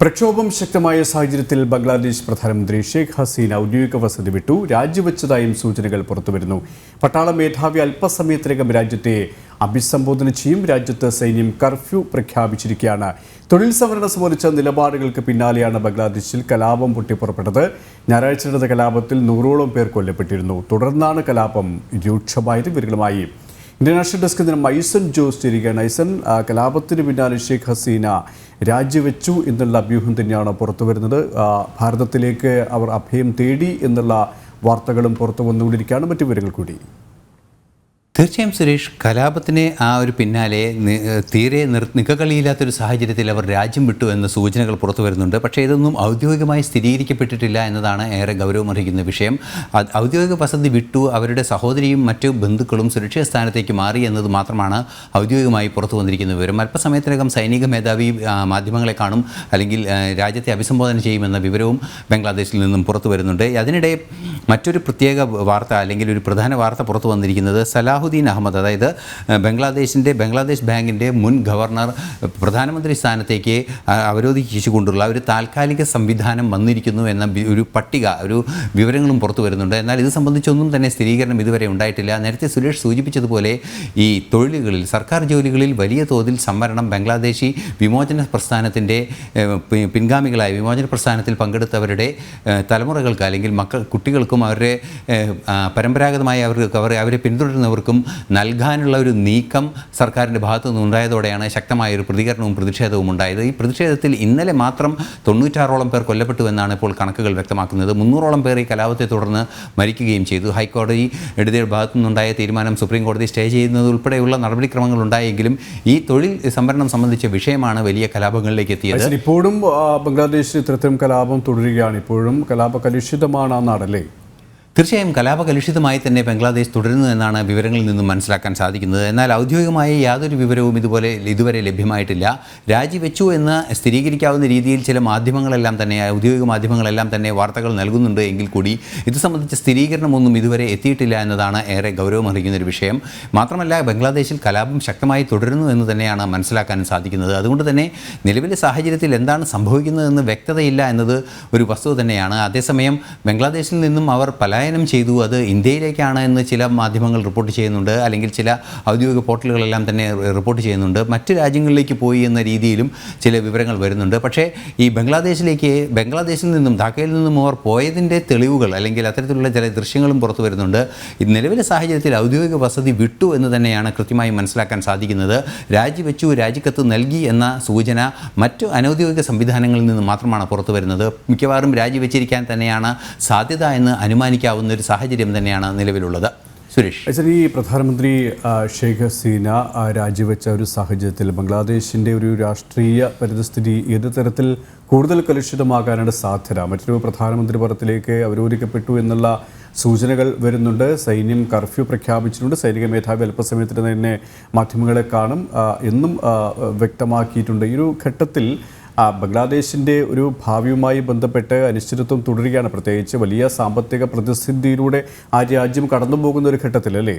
പ്രക്ഷോഭം ശക്തമായ സാഹചര്യത്തിൽ ബംഗ്ലാദേശ് പ്രധാനമന്ത്രി ഷെയ്ഖ് ഹസീന ഔദ്യോഗിക വസതി വിട്ടു. രാജിവെച്ചതായും സൂചനകൾ പുറത്തുവരുന്നു. പട്ടാള മേധാവി അല്പസമയത്തിനകം രാജ്യത്തെ അഭിസംബോധന ചെയ്യും. രാജ്യത്ത് സൈന്യം കർഫ്യൂ പ്രഖ്യാപിച്ചിരിക്കുകയാണ്. തൊഴിൽ സംവരണം സംബന്ധിച്ച നിലപാടുകൾക്ക് പിന്നാലെയാണ് ബംഗ്ലാദേശിൽ കലാപം പൊട്ടിപ്പുറപ്പെട്ടത്. ഞായറാഴ്ച നടന്ന കലാപത്തിൽ നൂറോളം പേർ കൊല്ലപ്പെട്ടിരുന്നു. തുടർന്നാണ് കലാപം രൂക്ഷമായത്. ഇവരുമായി ഇന്റർനാഷണൽ ഡെസ്കിൽ ഐസൻ ജോസ് ചേരുകയാണ്. ഐസൻ കലാപത്തിന് പിന്നാലെ ഷെയ്ഖ് ഹസീന രാജിവെച്ചു എന്നുള്ള അഭ്യൂഹം തന്നെയാണ് പുറത്തു വരുന്നത്. ഭാരതത്തിലേക്ക് അവർ അഭയം തേടി എന്നുള്ള വാർത്തകളും പുറത്തു വന്നുകൊണ്ടിരിക്കുകയാണ്. മറ്റു വിവരങ്ങൾ കൂടി. തീർച്ചയായും സുരേഷ് കലാപത്തിന് ആ ഒരു പിന്നാലെ തീരെ നിർ നിക്കക്കളിയില്ലാത്തൊരു സാഹചര്യത്തിൽ അവർ രാജ്യം വിട്ടു എന്ന സൂചനകൾ പുറത്തു വരുന്നുണ്ട്. പക്ഷേ ഇതൊന്നും ഔദ്യോഗികമായി സ്ഥിരീകരിക്കപ്പെട്ടിട്ടില്ല എന്നതാണ് ഏറെ ഗൗരവമർഹിക്കുന്ന വിഷയം. ഔദ്യോഗിക വസതി വിട്ടു അവരുടെ സഹോദരിയും മറ്റു ബന്ധുക്കളും സുരക്ഷിത സ്ഥാനത്തേക്ക് മാറി എന്നത് മാത്രമാണ് ഔദ്യോഗികമായി പുറത്തു വന്നിരിക്കുന്ന വിവരം. അല്പസമയത്തിനകം സൈനിക മേധാവി മാധ്യമങ്ങളെ കാണും അല്ലെങ്കിൽ രാജ്യത്തെ അഭിസംബോധന ചെയ്യുമെന്ന വിവരവും ബംഗ്ലാദേശിൽ നിന്നും പുറത്തു വരുന്നുണ്ട്. അതിനിടെ മറ്റൊരു പ്രത്യേക വാർത്ത അല്ലെങ്കിൽ ഒരു പ്രധാന വാർത്ത പുറത്തു വന്നിരിക്കുന്നത് സലാഹുദ്ദീൻ അഹമ്മദ് അതായത് ബംഗ്ലാദേശിന്റെ ബംഗ്ലാദേശ് ബാങ്കിന്റെ മുൻ ഗവർണർ പ്രധാനമന്ത്രി സ്ഥാനത്തേക്ക് അവരോധിച്ചുകൊണ്ടുള്ള ഒരു താൽക്കാലിക സംവിധാനം വന്നിരിക്കുന്നു എന്ന ഒരു പട്ടിക ഒരു വിവരങ്ങളും പുറത്തു വരുന്നുണ്ട്. എന്നാൽ ഇത് സംബന്ധിച്ചൊന്നും തന്നെ സ്ഥിരീകരണം ഇതുവരെ ഉണ്ടായിട്ടില്ല. നേരത്തെ സുരേഷ് സൂചിപ്പിച്ചതുപോലെ ഈ തൊഴിലുകളിൽ സർക്കാർ ജോലികളിൽ വലിയ തോതിൽ സംവരണം ബംഗ്ലാദേശി വിമോചന പ്രസ്ഥാനത്തിന്റെ പിൻഗാമികളായ വിമോചന പ്രസ്ഥാനത്തിൽ പങ്കെടുത്തവരുടെ തലമുറകൾക്ക് അല്ലെങ്കിൽ മക്കൾ കുട്ടികൾക്കും അവരുടെ പരമ്പരാഗതമായി അവർക്ക് അവരെ അവരെ പിന്തുടരുന്നവർക്കും നൽകാനുള്ള ഒരു നീക്കം സർക്കാരിന്റെ ഭാഗത്തു നിന്നുണ്ടായതോടെയാണ് ശക്തമായ ഒരു പ്രതികരണവും പ്രതിഷേധവും ഉണ്ടായത്. ഈ പ്രതിഷേധത്തിൽ ഇന്നലെ മാത്രം തൊണ്ണൂറ്റാറോളം പേർ കൊല്ലപ്പെട്ടു എന്നാണ് ഇപ്പോൾ കണക്കുകൾ വ്യക്തമാക്കുന്നത്. മുന്നൂറോളം പേർ ഈ കലാപത്തെ തുടർന്ന് മരിക്കുകയും ചെയ്തു. ഹൈക്കോടതി ഇടതിയുടെ ഭാഗത്തു നിന്നുണ്ടായ തീരുമാനം സുപ്രീം കോടതി സ്റ്റേ ചെയ്യുന്നത് ഉൾപ്പെടെയുള്ള നടപടിക്രമങ്ങൾ ഉണ്ടായെങ്കിലും ഈ തൊഴിൽ സംവരണം സംബന്ധിച്ച വിഷയമാണ് വലിയ കലാപങ്ങളിലേക്ക് എത്തിയത്. ഇപ്പോഴും ബംഗ്ലാദേശിൽ ഇത്തരത്തിലും കലാപം തുടരുകയാണ്. ഇപ്പോഴും കലാപ കലുഷിതമാണ് ആ നാടല്ലേ തീർച്ചയായും കലാപകലുഷിതമായി തന്നെ ബംഗ്ലാദേശ് തുടരുന്നു എന്നാണ് വിവരങ്ങളിൽ നിന്നും മനസ്സിലാക്കാൻ സാധിക്കുന്നത്. എന്നാൽ ഔദ്യോഗികമായ യാതൊരു വിവരവും ഇതുപോലെ ഇതുവരെ ലഭ്യമായിട്ടില്ല. രാജിവെച്ചു എന്ന് സ്ഥിരീകരിക്കാവുന്ന രീതിയിൽ ചില മാധ്യമങ്ങളെല്ലാം തന്നെ ഔദ്യോഗിക മാധ്യമങ്ങളെല്ലാം തന്നെ വാർത്തകൾ നൽകുന്നുണ്ട് എങ്കിൽ കൂടി ഇത് സംബന്ധിച്ച സ്ഥിരീകരണമൊന്നും ഇതുവരെ എത്തിയിട്ടില്ല എന്നതാണ് ഏറെ ഗൗരവമർഹിക്കുന്ന ഒരു വിഷയം. മാത്രമല്ല ബംഗ്ലാദേശിൽ കലാപം ശക്തമായി തുടരുന്നു എന്ന് തന്നെയാണ് മനസ്സിലാക്കാൻ സാധിക്കുന്നത്. അതുകൊണ്ട് തന്നെ നിലവിലെ സാഹചര്യത്തിൽ എന്താണ് സംഭവിക്കുന്നതെന്ന് വ്യക്തതയില്ല എന്നത് ഒരു വസ്തുത തന്നെയാണ്. അതേസമയം ബംഗ്ലാദേശിൽ നിന്നും അവർ പലായനം ചെയ്തു. അത് ഇന്ത്യയിലേക്കാണ് എന്ന് ചില മാധ്യമങ്ങൾ റിപ്പോർട്ട് ചെയ്യുന്നുണ്ട്. അല്ലെങ്കിൽ ചില ഔദ്യോഗിക പോർട്ടലുകളെല്ലാം തന്നെ റിപ്പോർട്ട് ചെയ്യുന്നുണ്ട്. മറ്റ് രാജ്യങ്ങളിലേക്ക് പോയി എന്ന രീതിയിലും ചില വിവരങ്ങൾ വരുന്നുണ്ട്. പക്ഷേ ഈ ബംഗ്ലാദേശിലേക്ക് ബംഗ്ലാദേശിൽ നിന്നും ധാക്കയിൽ നിന്നും അവർ പോയതിന്റെ തെളിവുകൾ അല്ലെങ്കിൽ അത്തരത്തിലുള്ള ചില ദൃശ്യങ്ങളും പുറത്തു വരുന്നുണ്ട്. നിലവിലെ സാഹചര്യത്തിൽ ഔദ്യോഗിക വസതി വിട്ടു എന്ന് തന്നെയാണ് കൃത്യമായി മനസ്സിലാക്കാൻ സാധിക്കുന്നത്. രാജിവെച്ചു രാജിക്കത്ത് നൽകി എന്ന സൂചന മറ്റു അനൗദ്യോഗിക സംവിധാനങ്ങളിൽ നിന്ന് മാത്രമാണ് പുറത്തു വരുന്നത്. മിക്കവാറും രാജിവെച്ചിരിക്കാൻ തന്നെയാണ് സാധ്യത എന്ന് അനുമാനിക്കാവുന്ന ഒരു സാഹചര്യം തന്നെയാണ് നിലവിലുള്ളത്. സുരേഷ്. ഈ പ്രധാനമന്ത്രി ഷെയ്ഖ് ഹസീന രാജിവെച്ച ഒരു സാഹചര്യത്തിൽ ബംഗ്ലാദേശിന്റെ ഒരു രാഷ്ട്രീയ പരിതസ്ഥിതി ഏത് തരത്തിൽ കൂടുതൽ കലുഷിതമാകാനാണ് സാധ്യത? മറ്റൊരു പ്രധാനമന്ത്രി പദത്തിലേക്ക് അവരോധിക്കപ്പെട്ടു എന്നുള്ള സൂചനകൾ വരുന്നുണ്ട്. സൈന്യം കർഫ്യൂ പ്രഖ്യാപിച്ചിട്ടുണ്ട്. സൈനിക മേധാവി അല്പസമയത്തിന് തന്നെ മാധ്യമങ്ങളെ കാണും. എന്നും വ്യക്തമാക്കിയിട്ടുണ്ട്. ഈ ഒരു ഘട്ടത്തിൽ ബംഗ്ലാദേശിന്റെ ഒരു ഭാവിയുമായി ബന്ധപ്പെട്ട് അനിശ്ചിതത്വം തുടരുകയാണ്. പ്രത്യേകിച്ച് വലിയ സാമ്പത്തിക പ്രതിസന്ധിയിലൂടെ ആ രാജ്യം കടന്നു പോകുന്ന ഒരു ഘട്ടത്തിൽ അല്ലേ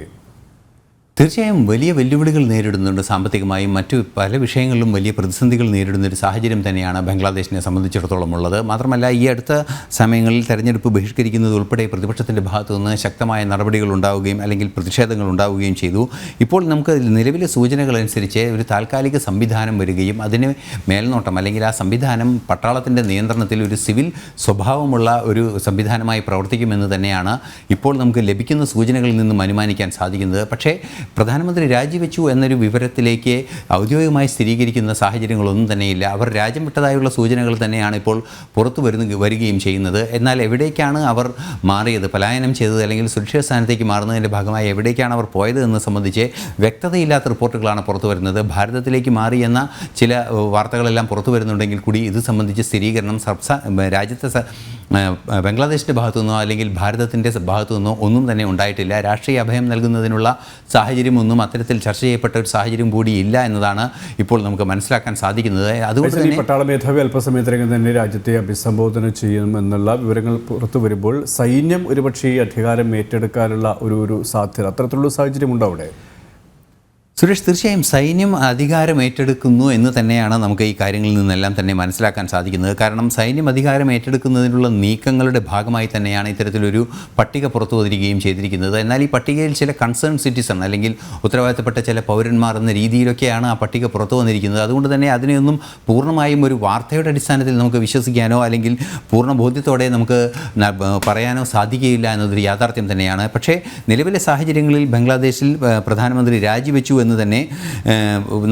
തീർച്ചയായും വലിയ വെല്ലുവിളികൾ നേരിടുന്നുണ്ട് സാമ്പത്തികമായും മറ്റു പല വിഷയങ്ങളിലും വലിയ പ്രതിസന്ധികൾ നേരിടുന്ന ഒരു സാഹചര്യം തന്നെയാണ് ബംഗ്ലാദേശിനെ സംബന്ധിച്ചിടത്തോളം ഉള്ളത്. മാത്രമല്ല ഈ അടുത്ത സമയങ്ങളിൽ തെരഞ്ഞെടുപ്പ് ബഹിഷ്കരിക്കുന്നത് ഉൾപ്പെടെ പ്രതിപക്ഷത്തിന്റെ ഭാഗത്തുനിന്ന് ശക്തമായ നടപടികൾ ഉണ്ടാവുകയും അല്ലെങ്കിൽ പ്രതിഷേധങ്ങൾ ഉണ്ടാവുകയും ചെയ്തു. ഇപ്പോൾ നമുക്ക് നിലവിലെ സൂചനകൾ അനുസരിച്ച് ഒരു താൽക്കാലിക സംവിധാനം വരികയും അതിന് മേൽനോട്ടം അല്ലെങ്കിൽ ആ സംവിധാനം പട്ടാളത്തിന്റെ നിയന്ത്രണത്തിൽ ഒരു സിവിൽ സ്വഭാവമുള്ള ഒരു സംവിധാനമായി പ്രവർത്തിക്കുമെന്ന് തന്നെയാണ് ഇപ്പോൾ നമുക്ക് ലഭിക്കുന്ന സൂചനകളിൽ നിന്നും അനുമാനിക്കാൻ സാധിക്കുന്നത്. പക്ഷേ പ്രധാനമന്ത്രി രാജിവെച്ചു എന്നൊരു വിവരത്തിലേക്ക് ഔദ്യോഗികമായി സ്ഥിരീകരിക്കുന്ന സാഹചര്യങ്ങളൊന്നും തന്നെയില്ല. അവർ രാജ്യം വിട്ടതായുള്ള സൂചനകൾ തന്നെയാണ് ഇപ്പോൾ പുറത്തു വരുന്ന വരികയും ചെയ്യുന്നത്. എന്നാൽ എവിടേക്കാണ് അവർ മാറിയത്? പലായനം ചെയ്തത് അല്ലെങ്കിൽ സുരക്ഷിത സ്ഥാനത്തേക്ക് മാറുന്നതിന്റെ ഭാഗമായി എവിടേക്കാണ് അവർ പോയത് എന്ന് സംബന്ധിച്ച് വ്യക്തതയില്ലാത്ത റിപ്പോർട്ടുകളാണ് പുറത്തു വരുന്നത്. ഭാരതത്തിലേക്ക് മാറി എന്ന ചില വാർത്തകളെല്ലാം പുറത്തു വരുന്നുണ്ടെങ്കിൽ കൂടി ഇത് സംബന്ധിച്ച് സ്ഥിരീകരണം രാജ്യത്തെ ബംഗ്ലാദേശിന്റെ ഭാഗത്തു നിന്നോ അല്ലെങ്കിൽ ഭാരതത്തിന്റെ ഭാഗത്തു നിന്നോ ഒന്നും തന്നെ ഉണ്ടായിട്ടില്ല. രാഷ്ട്രീയ അഭയം നൽകുന്നതിനുള്ള സാഹചര്യമൊന്നും അത്തരത്തിൽ ചർച്ച ചെയ്യപ്പെട്ട ഒരു സാഹചര്യം കൂടി ഇല്ല എന്നതാണ് ഇപ്പോൾ നമുക്ക് മനസ്സിലാക്കാൻ സാധിക്കുന്നത്. അതുകൊണ്ട് തന്നെ പട്ടാള മേധാവി അല്പസമയത്തിനകം തന്നെ രാജ്യത്തെ അഭിസംബോധന ചെയ്യുമെന്നുള്ള വിവരങ്ങൾ പുറത്തു വരുമ്പോൾ സൈന്യം ഒരുപക്ഷേ ഈ അധികാരം ഏറ്റെടുക്കാനുള്ള ഒരു ഒരു സാധ്യത അത്തരത്തിലുള്ള സാഹചര്യം ഉണ്ടോ അവിടെ? സുരേഷ് തീർച്ചയായും സൈന്യം അധികാരം ഏറ്റെടുക്കുന്നു എന്ന് തന്നെയാണ് നമുക്ക് ഈ കാര്യങ്ങളിൽ നിന്നെല്ലാം തന്നെ മനസ്സിലാക്കാൻ സാധിക്കുന്നത്. കാരണം സൈന്യം അധികാരം ഏറ്റെടുക്കുന്നതിനുള്ള നീക്കങ്ങളുടെ ഭാഗമായി തന്നെയാണ് ഇത്തരത്തിലൊരു പട്ടിക പുറത്തു വരികയും ചെയ്തിരിക്കുന്നത്. എന്നാൽ ഈ പട്ടികയിൽ ചില കൺസേൺ സിറ്റിസൺ അല്ലെങ്കിൽ ഉത്തരവാദിത്തപ്പെട്ട ചില പൗരന്മാർ എന്ന രീതിയിലൊക്കെയാണ് ആ പട്ടിക പുറത്തു വന്നിരിക്കുന്നത്. അതുകൊണ്ട് തന്നെ അതിനെയൊന്നും പൂർണമായും ഒരു വാർത്തയുടെ അടിസ്ഥാനത്തിൽ നമുക്ക് വിശ്വസിക്കാനോ അല്ലെങ്കിൽ പൂർണ ബോധ്യത്തോടെ നമുക്ക് പറയാനോ സാധിക്കുകയില്ല എന്നതൊരു യാഥാർത്ഥ്യം തന്നെയാണ്. പക്ഷേ നിലവിലെ സാഹചര്യങ്ങളിൽ ബംഗ്ലാദേശിൽ പ്രധാനമന്ത്രി രാജിവെച്ചു എന്ന് തന്നെ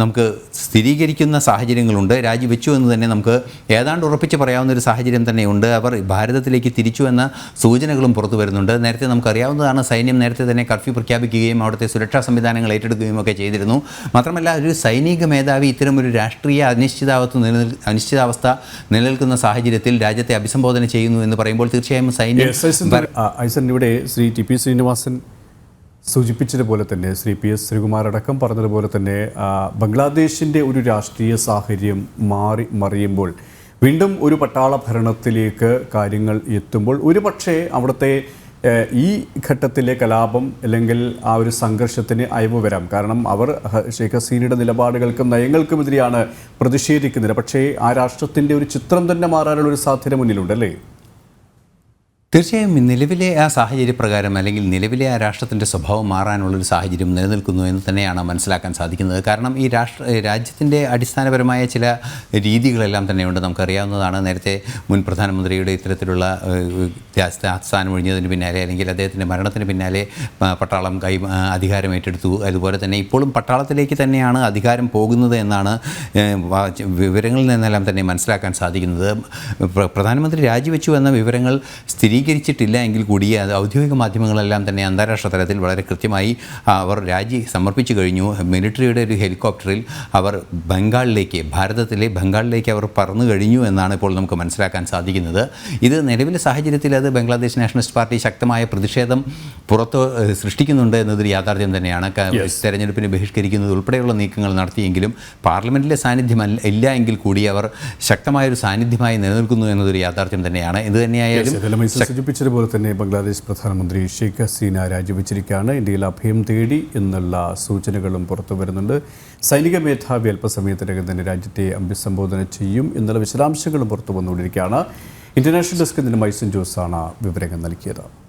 നമുക്ക് സ്ഥിരീകരിക്കുന്ന സാഹചര്യങ്ങളുണ്ട്. രാജിവെച്ചു എന്ന് തന്നെ നമുക്ക് ഏതാണ്ട് ഉറപ്പിച്ച് പറയാവുന്ന ഒരു സാഹചര്യം തന്നെയുണ്ട്. അവർ ഭാരതത്തിലേക്ക് തിരിച്ചു എന്ന സൂചനകളും പുറത്തു വരുന്നുണ്ട്. നേരത്തെ നമുക്കറിയാവുന്നതാണ് സൈന്യം നേരത്തെ തന്നെ കർഫ്യൂ പ്രഖ്യാപിക്കുകയും അവിടുത്തെ സുരക്ഷാ സംവിധാനങ്ങൾ ഏറ്റെടുക്കുകയും ഒക്കെ ചെയ്തിരുന്നു. മാത്രമല്ല ഒരു സൈനിക മേധാവി ഇത്തരം ഒരു രാഷ്ട്രീയ അനിശ്ചിതാവസ്ഥ നിലനിൽ അനിശ്ചിതാവസ്ഥ നിലനിൽക്കുന്ന സാഹചര്യത്തിൽ രാജ്യത്തെ അഭിസംബോധന ചെയ്യുന്നു എന്ന് പറയുമ്പോൾ തീർച്ചയായും സൈന്യം ഇവിടെ ശ്രീ ടി പി ശ്രീനിവാസൻ സൂചിപ്പിച്ചതുപോലെ തന്നെ ശ്രീ പി എസ് ശ്രീകുമാർ അടക്കം പറഞ്ഞതുപോലെ തന്നെ ബംഗ്ലാദേശിന്റെ ഒരു രാഷ്ട്രീയ സാഹചര്യം മാറി മറിയുമ്പോൾ വീണ്ടും ഒരു പട്ടാള ഭരണത്തിലേക്ക് കാര്യങ്ങൾ എത്തുമ്പോൾ ഒരു പക്ഷേ അവിടുത്തെ ഈ ഘട്ടത്തിലെ കലാപം അല്ലെങ്കിൽ ആ ഒരു സംഘർഷത്തിന് അയവ് വരാം. കാരണം അവർ ഷെയ്ഖ് ഹസീനയുടെ നിലപാടുകൾക്കും നയങ്ങൾക്കുമെതിരെയാണ് പ്രതിഷേധിക്കുന്നത്. പക്ഷേ ആ രാഷ്ട്രത്തിന്റെ ഒരു ചിത്രം തന്നെ മാറാനുള്ള ഒരു സാധ്യത മുന്നിലുണ്ട് അല്ലേ? തീർച്ചയായും നിലവിലെ ആ സാഹചര്യപ്രകാരം അല്ലെങ്കിൽ നിലവിലെ ആ രാഷ്ട്രത്തിന്റെ സ്വഭാവം മാറാനുള്ളൊരു സാഹചര്യം നിലനിൽക്കുന്നു എന്ന് തന്നെയാണ് മനസ്സിലാക്കാൻ സാധിക്കുന്നത്. കാരണം ഈ രാഷ്ട്ര രാജ്യത്തിന്റെ അടിസ്ഥാനപരമായ ചില രീതികളെല്ലാം തന്നെയുണ്ട് നമുക്കറിയാവുന്നതാണ്. നേരത്തെ മുൻ പ്രധാനമന്ത്രിയുടെ ഇത്തരത്തിലുള്ള സ്ഥാനം ഒഴിഞ്ഞതിന് പിന്നാലെ അല്ലെങ്കിൽ അദ്ദേഹത്തിന്റെ മരണത്തിന് പിന്നാലെ പട്ടാളം കൈ അധികാരം ഏറ്റെടുത്തു. അതുപോലെ തന്നെ ഇപ്പോഴും പട്ടാളത്തിലേക്ക് തന്നെയാണ് അധികാരം പോകുന്നത് എന്നാണ് വിവരങ്ങളിൽ നിന്നെല്ലാം തന്നെ മനസ്സിലാക്കാൻ സാധിക്കുന്നത്. പ്ര- പ്രധാനമന്ത്രി രാജിവെച്ചു എന്ന വിവരങ്ങൾ സ്ഥിരീകരിച്ചിട്ടില്ല എങ്കിൽ കൂടി അത് ഔദ്യോഗിക മാധ്യമങ്ങളെല്ലാം തന്നെ അന്താരാഷ്ട്ര തലത്തിൽ വളരെ കൃത്യമായി അവർ രാജി സമർപ്പിച്ചു കഴിഞ്ഞു. മിലിറ്ററിയുടെ ഒരു ഹെലികോപ്റ്ററിൽ അവർ ബംഗാളിലേക്ക് ഭാരതത്തിലെ ബംഗാളിലേക്ക് അവർ പറന്നു കഴിഞ്ഞു എന്നാണ് ഇപ്പോൾ നമുക്ക് മനസ്സിലാക്കാൻ സാധിക്കുന്നത്. ഇത് നിലവിലെ സാഹചര്യത്തിൽ അത് ബംഗ്ലാദേശ് നാഷണലിസ്റ്റ് പാർട്ടി ശക്തമായ പ്രതിഷേധം പുറത്ത് സൃഷ്ടിക്കുന്നുണ്ട് എന്നതൊരു യാഥാർത്ഥ്യം തന്നെയാണ്. തെരഞ്ഞെടുപ്പിന് ബഹിഷ്കരിക്കുന്നത് ഉൾപ്പെടെയുള്ള നീക്കങ്ങൾ നടത്തിയെങ്കിലും പാർലമെന്റിലെ സാന്നിധ്യം ഇല്ല എങ്കിൽ കൂടി അവർ ശക്തമായൊരു സാന്നിധ്യമായി നിലനിൽക്കുന്നു എന്നതൊരു യാഥാർത്ഥ്യം തന്നെയാണ്. ഇത് തന്നെയായാലും ഇതെല്ലാം പോലെ തന്നെ ബംഗ്ലാദേശ് പ്രധാനമന്ത്രി ഷെയ്ഖ് ഹസീന രാജിവെച്ചിരിക്കുകയാണ്. ഇന്ത്യയിൽ അഭയം തേടി എന്നുള്ള സൂചനകളും പുറത്തു വരുന്നുണ്ട്. സൈനിക മേധാവി അല്പസമയത്തിനകം തന്നെ രാജ്യത്തെ അഭിസംബോധന ചെയ്യും എന്നുള്ള വിശദാംശങ്ങളും പുറത്തു വന്നുകൊണ്ടിരിക്കുകയാണ്. ഇന്റർനാഷണൽ ഡെസ്കിൽ നിന്ന് മൈസൻ ജോസാണ് വിവരങ്ങൾ നൽകിയത്.